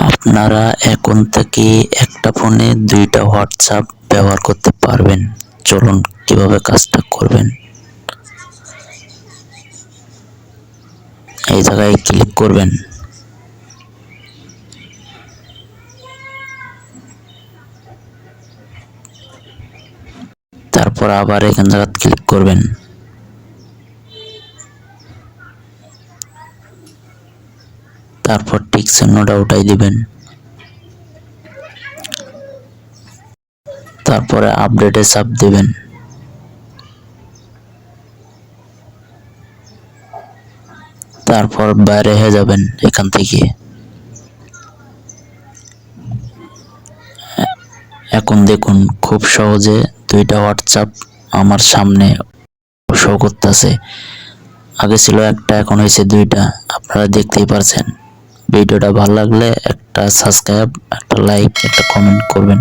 আপনারা এখন থেকে একটা ফোনে দুইটা হোয়াটসঅ্যাপ ব্যবহার করতে পারবেন। চলুন কীভাবে কাজটা করবেন। এই জায়গায় ক্লিক করবেন। তারপর আবার এখান জায়গা ক্লিক করবেন। তারপর টিক চিহ্নটা উঠাই দিবেন। তারপরে আপডেটে চাপ দিবেন। তারপর বাইরে হয়ে যাবেন এখান থেকে। এখন দেখুন খুব সহজে দুইটা হোয়াটসঅ্যাপ আমার সামনে শো করতেছে। আগে ছিল একটা, এখন হয়েছে দুইটা। আপনারা দেখতেই পারছেন। ভিডিওটা ভালো লাগলে একটা সাবস্ক্রাইব একটা লাইক একটা কমেন্ট করবেন।